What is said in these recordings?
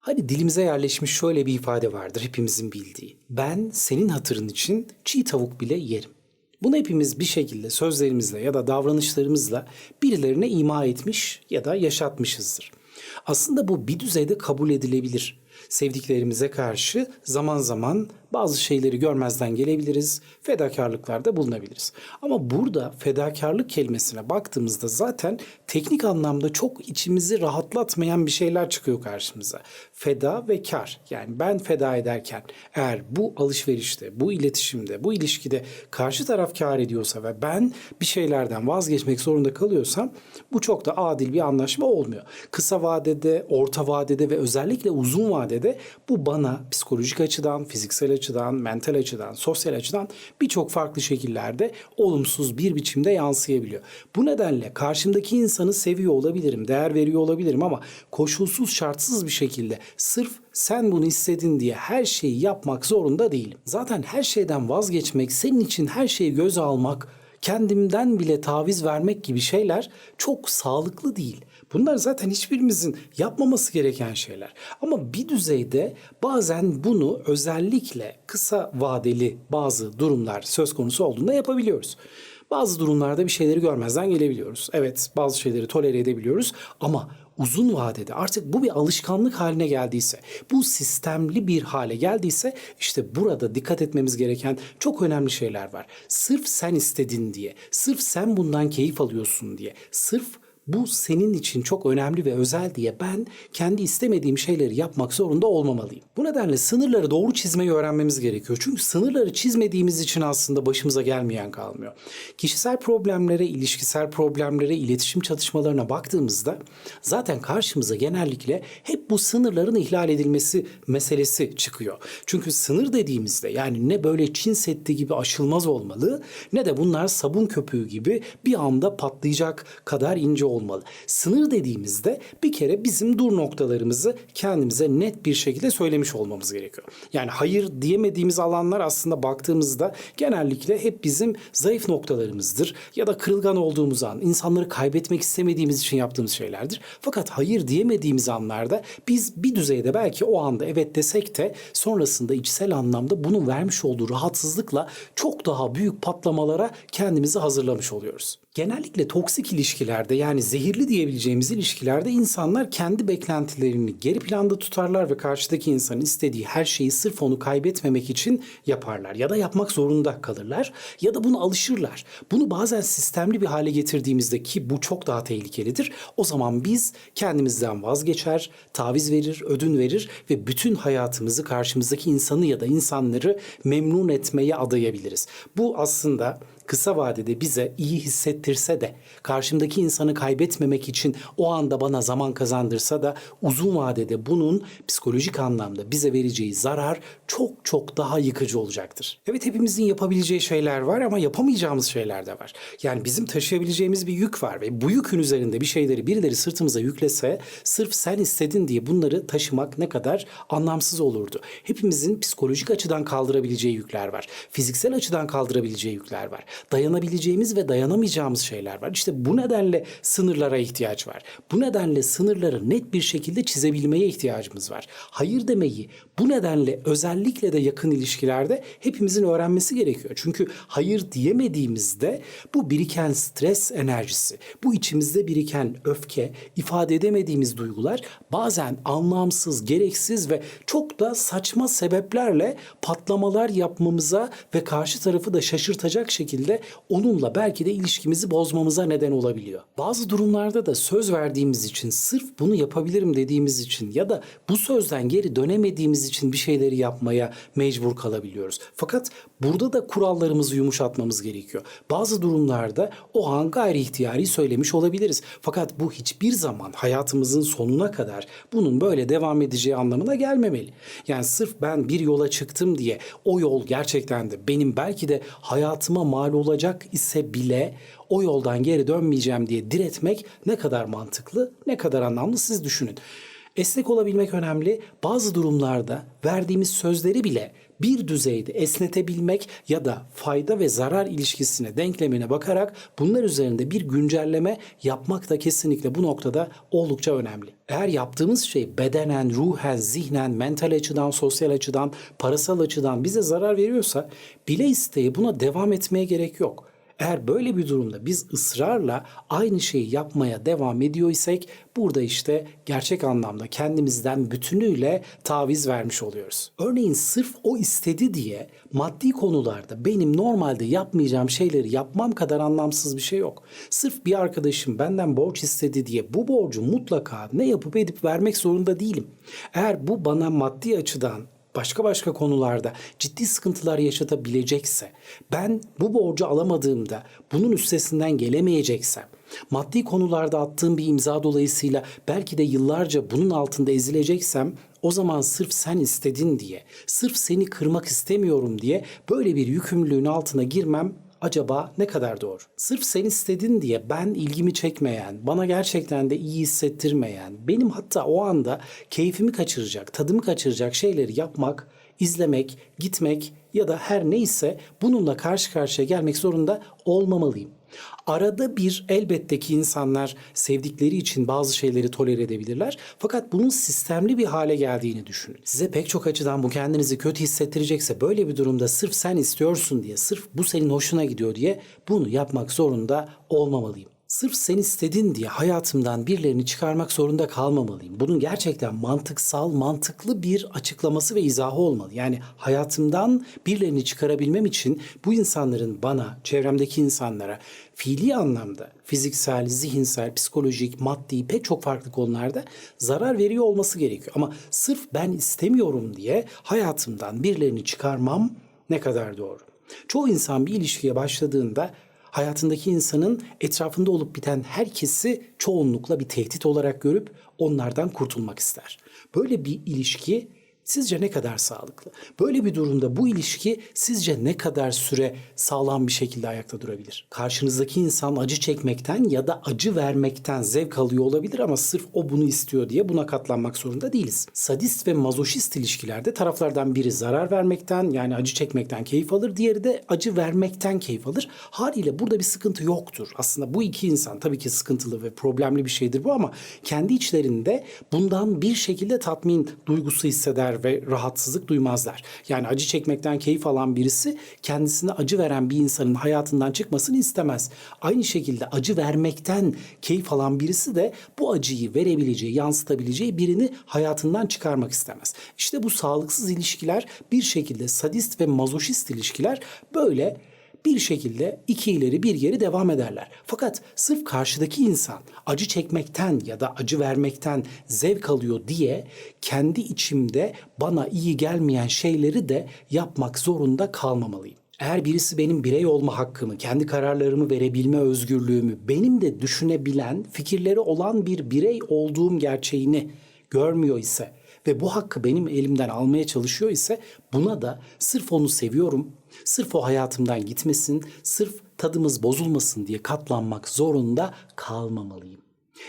Hani dilimize yerleşmiş şöyle bir ifade vardır hepimizin bildiği. Ben senin hatırın için çiğ tavuk bile yerim. Bunu hepimiz bir şekilde sözlerimizle ya da davranışlarımızla birilerine ima etmiş ya da yaşatmışızdır. Aslında bu bir düzeyde kabul edilebilir. Sevdiklerimize karşı zaman zaman bazı şeyleri görmezden gelebiliriz, fedakarlıklarda bulunabiliriz. Ama burada fedakarlık kelimesine baktığımızda zaten teknik anlamda çok içimizi rahatlatmayan bir şeyler çıkıyor karşımıza. Feda ve kar. Yani ben feda ederken eğer bu alışverişte, bu iletişimde, bu ilişkide karşı taraf kar ediyorsa ve ben bir şeylerden vazgeçmek zorunda kalıyorsam bu çok da adil bir anlaşma olmuyor. Kısa vadede, orta vadede ve özellikle uzun vadede bu bana psikolojik açıdan, fiziksel açıdan, mental açıdan, sosyal açıdan birçok farklı şekillerde olumsuz bir biçimde yansıyabiliyor. Bu nedenle karşımdaki insanı seviyor olabilirim, değer veriyor olabilirim ama koşulsuz şartsız bir şekilde sırf sen bunu istedin diye her şeyi yapmak zorunda değilim. Zaten her şeyden vazgeçmek, senin için her şeyi göze almak, kendimden bile taviz vermek gibi şeyler çok sağlıklı değil. Bunlar zaten hiçbirimizin yapmaması gereken şeyler. Ama bir düzeyde bazen bunu özellikle kısa vadeli bazı durumlar söz konusu olduğunda yapabiliyoruz. Bazı durumlarda bir şeyleri görmezden gelebiliyoruz. Evet, bazı şeyleri tolere edebiliyoruz ama uzun vadede artık bu bir alışkanlık haline geldiyse, bu sistemli bir hale geldiyse işte burada dikkat etmemiz gereken çok önemli şeyler var. Sırf sen istedin diye, sırf sen bundan keyif alıyorsun diye, sırf bu senin için çok önemli ve özel diye ben kendi istemediğim şeyleri yapmak zorunda olmamalıyım. Bu nedenle sınırları doğru çizmeyi öğrenmemiz gerekiyor. Çünkü sınırları çizmediğimiz için aslında başımıza gelmeyen kalmıyor. Kişisel problemlere, ilişkisel problemlere, iletişim çatışmalarına baktığımızda zaten karşımıza genellikle hep bu sınırların ihlal edilmesi meselesi çıkıyor. Çünkü sınır dediğimizde yani ne böyle Çin Seddi gibi aşılmaz olmalı ne de bunlar sabun köpüğü gibi bir anda patlayacak kadar ince olmalı. Sınır dediğimizde bir kere bizim dur noktalarımızı kendimize net bir şekilde söylemiş olmamız gerekiyor. Yani hayır diyemediğimiz alanlar aslında baktığımızda genellikle hep bizim zayıf noktalarımızdır ya da kırılgan olduğumuz an, insanları kaybetmek istemediğimiz için yaptığımız şeylerdir. Fakat hayır diyemediğimiz anlarda biz bir düzeyde belki o anda evet desek de sonrasında içsel anlamda bunun vermiş olduğu rahatsızlıkla çok daha büyük patlamalara kendimizi hazırlamış oluyoruz. Genellikle toksik ilişkilerde yani zehirli diyebileceğimiz ilişkilerde insanlar kendi beklentilerini geri planda tutarlar ve karşıdaki insanın istediği her şeyi sırf onu kaybetmemek için yaparlar ya da yapmak zorunda kalırlar ya da bunu alışırlar. Bunu bazen sistemli bir hale getirdiğimizde ki bu çok daha tehlikelidir. O zaman biz kendimizden vazgeçer, taviz verir, ödün verir ve bütün hayatımızı karşımızdaki insanı ya da insanları memnun etmeye adayabiliriz. Bu aslında kısa vadede bize iyi hissettirse de karşımdaki insanı kaybetmemek için o anda bana zaman kazandırsa da uzun vadede bunun psikolojik anlamda bize vereceği zarar çok çok daha yıkıcı olacaktır. Evet hepimizin yapabileceği şeyler var ama yapamayacağımız şeyler de var. Yani bizim taşıyabileceğimiz bir yük var ve bu yükün üzerinde bir şeyleri birileri sırtımıza yüklese sırf sen istedin diye bunları taşımak ne kadar anlamsız olurdu. Hepimizin psikolojik açıdan kaldırabileceği yükler var. Fiziksel açıdan kaldırabileceği yükler var dayanabileceğimiz ve dayanamayacağımız şeyler var. İşte bu nedenle sınırlara ihtiyaç var. Bu nedenle sınırları net bir şekilde çizebilmeye ihtiyacımız var. Hayır demeyi bu nedenle özellikle de yakın ilişkilerde hepimizin öğrenmesi gerekiyor. Çünkü hayır diyemediğimizde bu biriken stres enerjisi, bu içimizde biriken öfke, ifade edemediğimiz duygular bazen anlamsız, gereksiz ve çok da saçma sebeplerle patlamalar yapmamıza ve karşı tarafı da şaşırtacak şekilde onunla belki de ilişkimizi bozmamıza neden olabiliyor. Bazı durumlarda da söz verdiğimiz için sırf bunu yapabilirim dediğimiz için ya da bu sözden geri dönemediğimiz için bir şeyleri yapmaya mecbur kalabiliyoruz. Fakat burada da kurallarımızı yumuşatmamız gerekiyor. Bazı durumlarda o an gayri ihtiyari söylemiş olabiliriz. Fakat bu hiçbir zaman hayatımızın sonuna kadar bunun böyle devam edeceği anlamına gelmemeli. Yani sırf ben bir yola çıktım diye o yol gerçekten de benim belki de hayatıma mal olacak ise bile o yoldan geri dönmeyeceğim diye diretmek ne kadar mantıklı, ne kadar anlamlı siz düşünün. Esnek olabilmek önemli. Bazı durumlarda verdiğimiz sözleri bile bir düzeyde esnetebilmek ya da fayda ve zarar ilişkisine, denklemine bakarak bunlar üzerinde bir güncelleme yapmak da kesinlikle bu noktada oldukça önemli. Eğer yaptığımız şey bedenen, ruhen, zihnen, mental açıdan, sosyal açıdan, parasal açıdan bize zarar veriyorsa bile isteği buna devam etmeye gerek yok. Eğer böyle bir durumda biz ısrarla aynı şeyi yapmaya devam ediyor isek burada işte gerçek anlamda kendimizden bütünüyle taviz vermiş oluyoruz. Örneğin sırf o istedi diye maddi konularda benim normalde yapmayacağım şeyleri yapmam kadar anlamsız bir şey yok. Sırf bir arkadaşım benden borç istedi diye bu borcu mutlaka ne yapıp edip vermek zorunda değilim. Eğer bu bana maddi açıdan başka başka konularda ciddi sıkıntılar yaşatabilecekse, ben bu borcu alamadığımda bunun üstesinden gelemeyeceksem, maddi konularda attığım bir imza dolayısıyla belki de yıllarca bunun altında ezileceksem, o zaman sırf sen istedin diye, sırf seni kırmak istemiyorum diye böyle bir yükümlülüğün altına girmem acaba ne kadar doğru? Sırf sen istedin diye ben ilgimi çekmeyen, bana gerçekten de iyi hissettirmeyen, benim hatta o anda keyfimi kaçıracak, tadımı kaçıracak şeyleri yapmak, izlemek, gitmek ya da her neyse bununla karşı karşıya gelmek zorunda olmamalıyım. Arada bir elbette ki insanlar sevdikleri için bazı şeyleri tolere edebilirler. Fakat bunun sistemli bir hale geldiğini düşünün. Size pek çok açıdan bu kendinizi kötü hissettirecekse böyle bir durumda sırf sen istiyorsun diye, sırf bu senin hoşuna gidiyor diye bunu yapmak zorunda olmamalıyım. Sırf sen istedin diye hayatımdan birilerini çıkarmak zorunda kalmamalıyım. Bunun gerçekten mantıksal, mantıklı bir açıklaması ve izahı olmalı. Yani hayatımdan birilerini çıkarabilmem için bu insanların bana, çevremdeki insanlara fiili anlamda fiziksel, zihinsel, psikolojik, maddi pek çok farklı konularda zarar veriyor olması gerekiyor. Ama sırf ben istemiyorum diye hayatımdan birilerini çıkarmam ne kadar doğru. Çoğu insan bir ilişkiye başladığında hayatındaki insanın etrafında olup biten herkesi çoğunlukla bir tehdit olarak görüp onlardan kurtulmak ister. Böyle bir ilişki sizce ne kadar sağlıklı? Böyle bir durumda bu ilişki sizce ne kadar süre sağlam bir şekilde ayakta durabilir? Karşınızdaki insan acı çekmekten ya da acı vermekten zevk alıyor olabilir ama sırf o bunu istiyor diye buna katlanmak zorunda değiliz. Sadist ve mazoşist ilişkilerde taraflardan biri zarar vermekten yani acı çekmekten keyif alır, diğeri de acı vermekten keyif alır. Haliyle burada bir sıkıntı yoktur. Aslında bu iki insan tabii ki sıkıntılı ve problemli bir şeydir bu ama kendi içlerinde bundan bir şekilde tatmin duygusu hisseder ve rahatsızlık duymazlar. Yani acı çekmekten keyif alan birisi kendisine acı veren bir insanın hayatından çıkmasını istemez. Aynı şekilde acı vermekten keyif alan birisi de bu acıyı verebileceği, yansıtabileceği birini hayatından çıkarmak istemez. İşte bu sağlıksız ilişkiler bir şekilde sadist ve mazoşist ilişkiler böyle bir şekilde iki ileri bir geri devam ederler. Fakat sırf karşıdaki insan acı çekmekten ya da acı vermekten zevk alıyor diye kendi içimde bana iyi gelmeyen şeyleri de yapmak zorunda kalmamalıyım. Eğer birisi benim birey olma hakkımı, kendi kararlarımı verebilme özgürlüğümü, benim de düşünebilen, fikirleri olan bir birey olduğum gerçeğini görmüyor ise ve bu hakkı benim elimden almaya çalışıyor ise buna da sırf onu seviyorum, sırf o hayatımdan gitmesin, sırf tadımız bozulmasın diye katlanmak zorunda kalmamalıyım.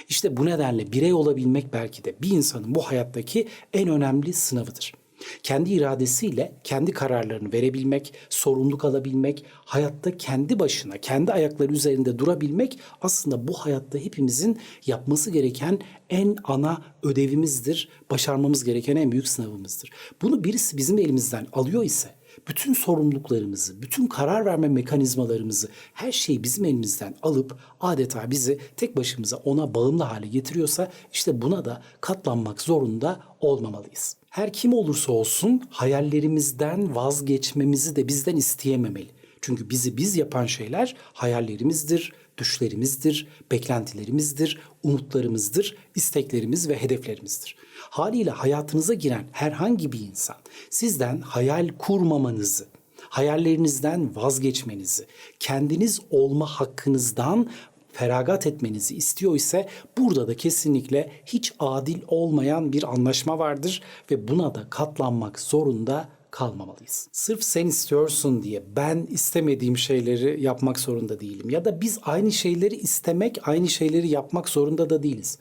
İşte bu nedenle birey olabilmek belki de bir insanın bu hayattaki en önemli sınavıdır. Kendi iradesiyle kendi kararlarını verebilmek, sorumluluk alabilmek, hayatta kendi başına, kendi ayakları üzerinde durabilmek aslında bu hayatta hepimizin yapması gereken en ana ödevimizdir, başarmamız gereken en büyük sınavımızdır. Bunu birisi bizim elimizden alıyor ise bütün sorumluluklarımızı, bütün karar verme mekanizmalarımızı, her şeyi bizim elimizden alıp adeta bizi tek başımıza ona bağımlı hale getiriyorsa işte buna da katlanmak zorunda olmamalıyız. Her kim olursa olsun hayallerimizden vazgeçmemizi de bizden isteyememeli. Çünkü bizi biz yapan şeyler hayallerimizdir, düşlerimizdir, beklentilerimizdir, umutlarımızdır, isteklerimiz ve hedeflerimizdir. Haliyle hayatınıza giren herhangi bir insan sizden hayal kurmamanızı, hayallerinizden vazgeçmenizi, kendiniz olma hakkınızdan feragat etmenizi istiyor ise burada da kesinlikle hiç adil olmayan bir anlaşma vardır ve buna da katlanmak zorunda kalmamalıyız. Sırf sen istiyorsun diye ben istemediğim şeyleri yapmak zorunda değilim. Ya da biz aynı şeyleri istemek, aynı şeyleri yapmak zorunda da değiliz.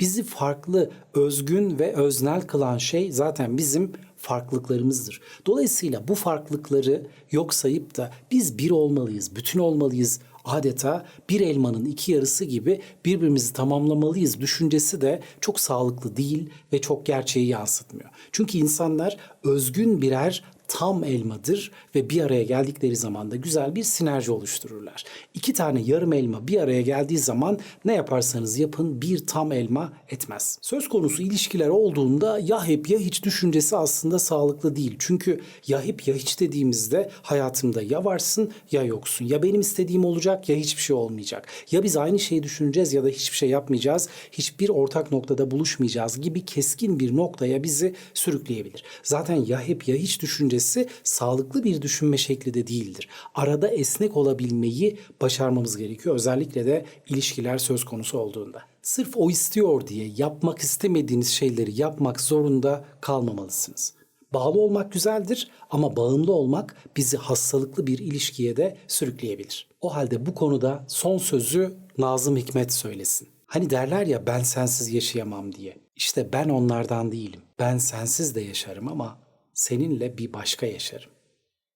Bizi farklı, özgün ve öznel kılan şey zaten bizim farklılıklarımızdır. Dolayısıyla bu farklılıkları yok sayıp da biz bir olmalıyız, bütün olmalıyız, adeta bir elmanın iki yarısı gibi birbirimizi tamamlamalıyız düşüncesi de çok sağlıklı değil ve çok gerçeği yansıtmıyor. Çünkü insanlar özgün birer tam elmadır ve bir araya geldikleri zaman da güzel bir sinerji oluştururlar. İki tane yarım elma bir araya geldiği zaman ne yaparsanız yapın bir tam elma etmez. Söz konusu ilişkiler olduğunda ya hep ya hiç düşüncesi aslında sağlıklı değil. Çünkü ya hep ya hiç dediğimizde hayatımda ya varsın ya yoksun. Ya benim istediğim olacak ya hiçbir şey olmayacak. Ya biz aynı şeyi düşüneceğiz ya da hiçbir şey yapmayacağız. Hiçbir ortak noktada buluşmayacağız gibi keskin bir noktaya bizi sürükleyebilir. Zaten ya hep ya hiç düşüncesi sağlıklı bir düşünme şekli de değildir. Arada esnek olabilmeyi başarmamız gerekiyor. Özellikle de ilişkiler söz konusu olduğunda. Sırf o istiyor diye yapmak istemediğiniz şeyleri yapmak zorunda kalmamalısınız. Bağlı olmak güzeldir ama bağımlı olmak bizi hastalıklı bir ilişkiye de sürükleyebilir. O halde bu konuda son sözü Nazım Hikmet söylesin. Hani derler ya ben sensiz yaşayamam diye. İşte ben onlardan değilim. Ben sensiz de yaşarım ama seninle bir başka yaşarım.